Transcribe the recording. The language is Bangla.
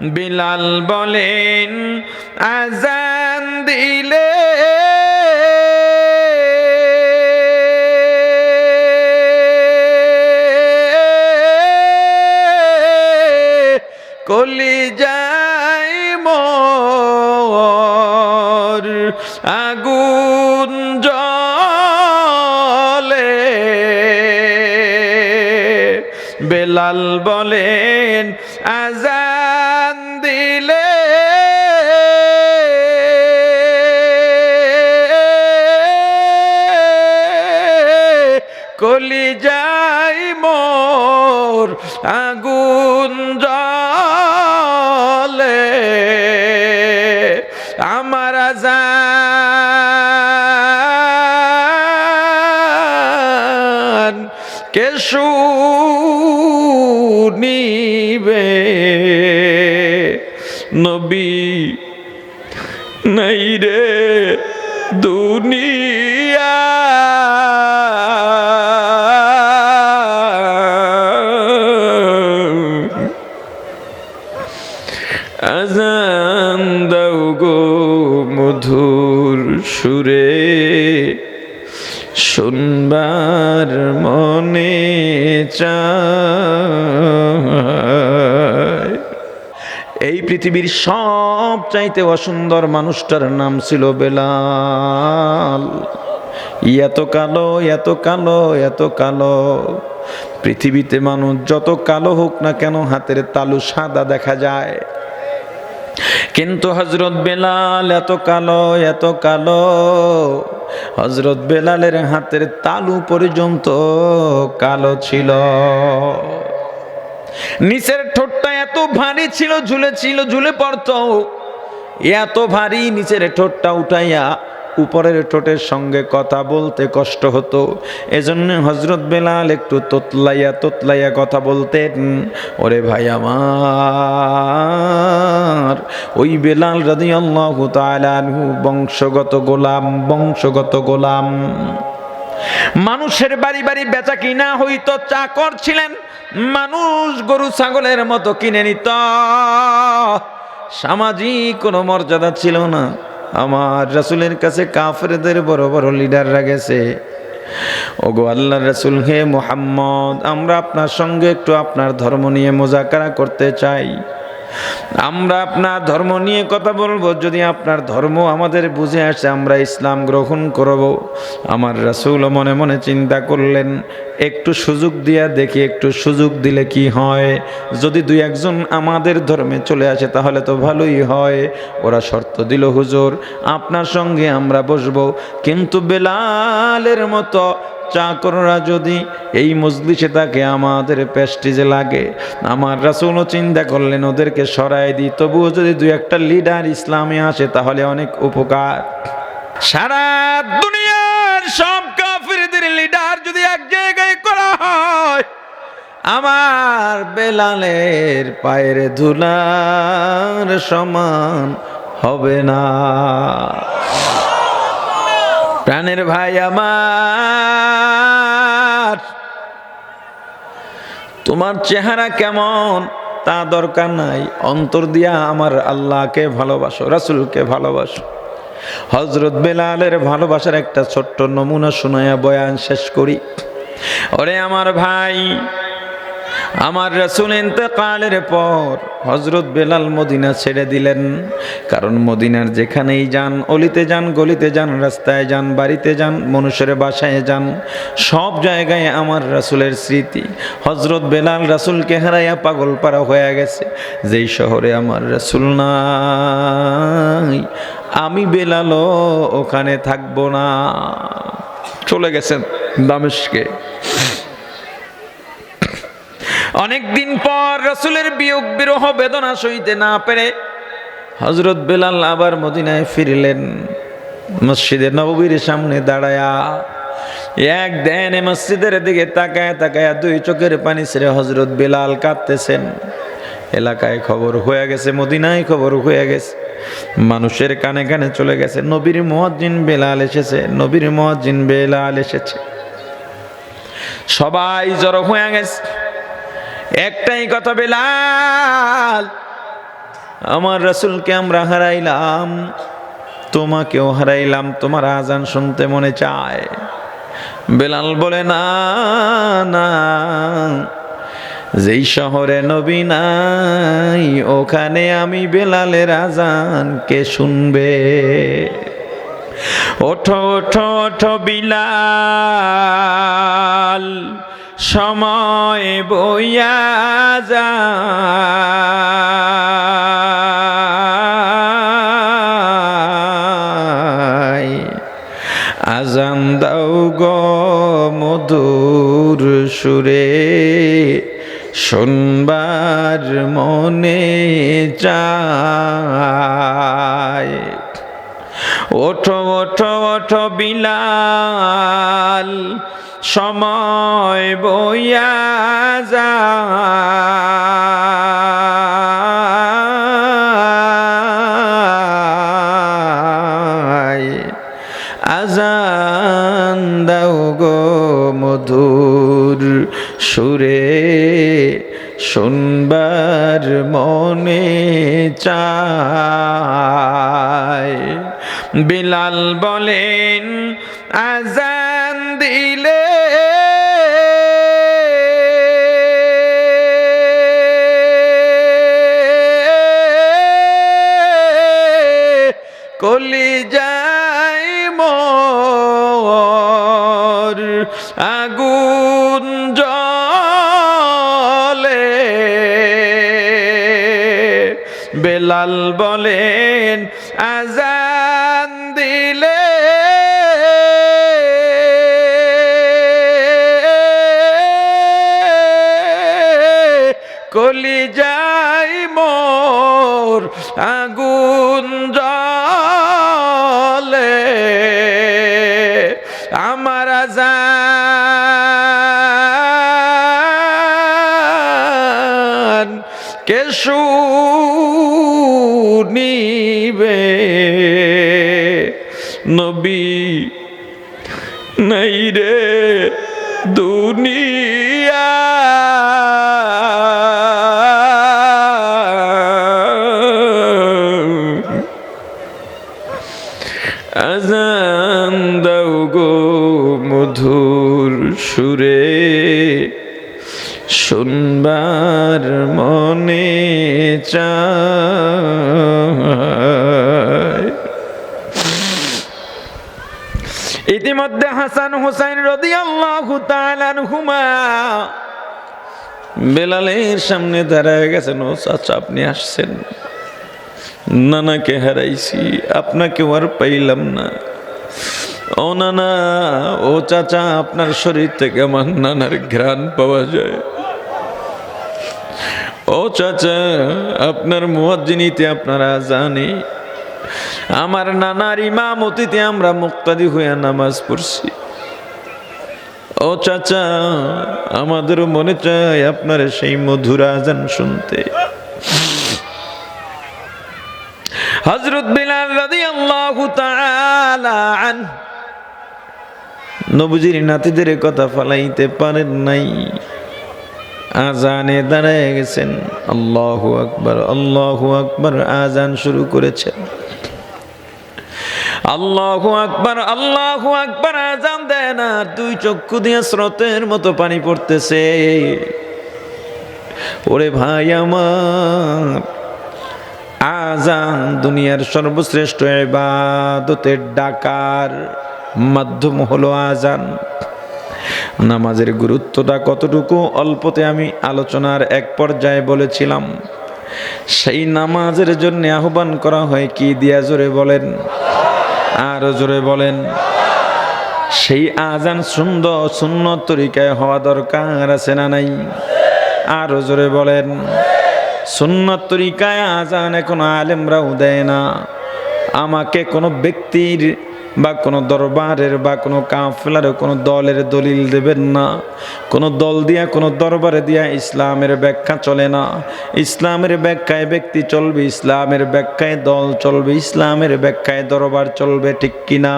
বিলাল বলেন আজান দিলে কলি যাই মোর আগুন জলে বেলাল বলেন আজান কলি যাই মোর আগুন জলে আমার আজান কে শুনিবে নবী নাই রে। আজান দাও গো মধুর সুরে। শুনবার মনে চায়। এই পৃথিবীর সব চাইতে অসুন্দর মানুষটার নাম ছিল বেলাল। এত কালো এত কালো এত কালো। পৃথিবীতে মানুষ যত কালো হোক না কেন হাতের তালু সাদা দেখা যায়। কিন্তু হজরত বেলাল এত কালো এত কালো। হজরত বেলালের হাতের তালু পর্যন্ত কালো ছিল। নিচের ঠোঁটটা এত ভারী ছিল, ঝুলে ছিল, ঝুলে পড়ত। এত ভারী নিচের ঠোঁটটা উঠাইয়া উপরের ঠোঁটের সঙ্গে কথা বলতে কষ্ট হতো। এজন্য হজরত বেলাল একটু তোতলাইয়া তোতলাইয়া কথা বলতেন, ওরে ভাই আমার, ওই বেলাল রাদি আল্লাহ বংশগত গোলাম বংশগত গোলাম। মানুষের বাড়ি বাড়ি বেচা কিনা হইতো, চাকর ছিলেন, মানুষ গরু ছাগলের মতো কিনে নিত। সামাজিক কোনো মর্যাদা ছিল না। আমার রাসুলের কাছে কাফেরদের বড় বড় লিডাররা গেছে। ওগো আল্লাহ রাসুল, হে মোহাম্মদ, আমরা আপনার সঙ্গে একটু আপনার ধর্ম নিয়ে মোজাকারা করতে চাই। আমরা আপনার ধর্ম নিয়ে কথা বলব, যদি আপনার ধর্ম আমাদের বুঝে আসে, আমরা ইসলাম গ্রহণ করব। আমার রাসুল মনে মনে চিন্তা করলেন, একটু সুযোগ দিয়া দেখি, একটু সুযোগ দিলে কি হয়? যদি দুই একজন আমাদের ধর্মে চলে আসে, তাহলে তো ভালোই হয়। ওরা শর্ত দিল, হুজুর, আপনার সঙ্গে আমরা বসবো। কিন্তু বেলালের মতো চাকররা যদি এই মজলিসে থাকে, আমাদের প্যাস্টিজে লাগে, আমার রাসুলও চিন্তা করলেন, ওদেরকে সরাই দিই। তবুও যদি দু একটা লিডার ইসলামে আসে, তাহলে অনেক উপকার। সারা দুনিয়ার সব কাফিরদের লিডার যদি এক জায়গায় করা হয়, আমার বেলালের পায়ের ধুলার সমান হবে না। প্রাণের ভাই আমার, তোমার চেহারা কেমন তা দরকার নাই। অন্তর দিয়া আমার আল্লাহকে ভালোবাসো, রাসুলকে ভালোবাসো। হজরত বেলালের ভালোবাসার একটা ছোট্ট নমুনা শোনায়া বয়ান শেষ করি। ওরে আমার ভাই আমার রাসুল ইন্তকালের পর হজরত বেলাল মদিনা ছেড়ে দিলেন। কারণ মদিনার যেখানেই যান, অলিতে যান, গলিতে যান, রাস্তায় যান, বাড়িতে যান, মনুষ্যের বাসায় যান, সব জায়গায় আমার রাসুলের স্মৃতি। হজরত বেলাল রাসুলকে হারাইয়া পাগল পাড়া হয়ে গেছে। যেই শহরে আমার রাসুল নাই, আমি বেলালও ওখানে থাকব না। চলে গেছেন দামেশকে। অনেক দিন পর রসুলের বিয়োগ বিরহ বেদনা সইতে না পেরে হজরত বেলাল আবার মদিনায় ফিরলেন। মসজিদে নবীর সামনে দাঁড়ায়া এক দেন মসজিদের দিকে তাকায় তাকায় দুই চোখের পানি ছেড়ে হজরত বেলাল কাঁদতেছেন। এলাকায় খবর হয়ে গেছে, মদিনায় খবর হয়ে গেছে। মানুষের কানে কানে চলে গেছে, নবীর মহাজিন বেলাল এসেছে, নবীর মহাজিন বেলাল এসেছে। সবাই জড়ো হয়ে গেছে। একটাই কথা, বেলাল, আমার রাসূলকে আমরা হারাইলাম, তোমাকেও হারাইলাম, তোমার আজান শুনতে মনে চায়। বেলাল বলে, না না, যেই শহরে নবী নাই, ওখানে আমি বেলালের আজান কে শুনবে। ওঠো ওঠো ওঠো, বিলাল সময় বইয়া যায়। আজান দাও গো মধুর সুরে, শুনবার মনে চায়। ওঠো ওঠো ওঠো বিলাল সময় বইয়া যায়। আজান দাও গো মধুর সুরে, শুনবার মনে চায়। বিলাল বলেন, আজান দিলে কলি যাই মোর আগুন জলে বেলাল বলেন আজান দিলে কলি যাই মোর আগুন আমার আজান মনে ইতিমধ্যে হাসান হুসাইন রদি আল্লাহ বেলালের সামনে দাঁড়ায় গেছেন, ও চাচা, আপনি আসছেন। নানাকে হারাইছি আপনাকে আর পাইলাম না। ও নানা, ও চাচা, আপনার শরীর থেকে আমার নানার ঘ্রাণ পাওয়া যায়। ও চাচা, আপনার মুয়াজ্জিনিতে আপনারা জানে, আমার নানার ইমামতিতে আমরা মুক্তাদি হইয়া নামাজ পড়ছি। ও চাচা আমাদেরও মনে চায় আপনার সেই মধুর আজান শুনতে। হজরত বিলাল তাআলা আন নবুজির নাতিদের কথা ফালাইতে পারেন নাই। আজানে দাঁড়ায় গেছেন। আল্লাহু আকবার আল্লাহু আকবার আজান শুরু করেছেন। আল্লাহু আকবার আল্লাহু আকবার আজান দেয় না। দুই চক্ষু দিয়ে স্রোতের মতো পানি পড়তেছে। ওরে ভাই আমার, আজান দুনিয়ার সর্বশ্রেষ্ঠ ইবাদতের ডাকার মাধ্যম হলো আজান। নামাজের গুরুত্বটা কতটুকু? অল্পতে আমি আলোচনার এক পর্যায়ে বলেছিলাম। সেই নামাজের জন্য আহ্বান করা হয় কি দিয়া জোরে বলেন। আর জোরে বলেন, সেই আজান সুন্দর শূন্য তরিকায় হওয়া দরকার আছে না নাই? আর জোরে বলেন শূন্য তরিকায় আজান এখন আলেমরাও দেয় না। আমাকে কোনো ব্যক্তির বা কোনো দরবারের বা কোনো কাফেলার, কোনো দলের দলিল দেবেন না। কোনো দল দিয়া, কোনো দরবারে দিয়া ইসলামের ব্যাখ্যা চলে না। ইসলামের ব্যাখ্যায় ব্যক্তি চলবে, ইসলামের ব্যাখ্যায় দল চলবে, ইসলামের ব্যাখ্যায় দরবার চলবে, ঠিক কিনা?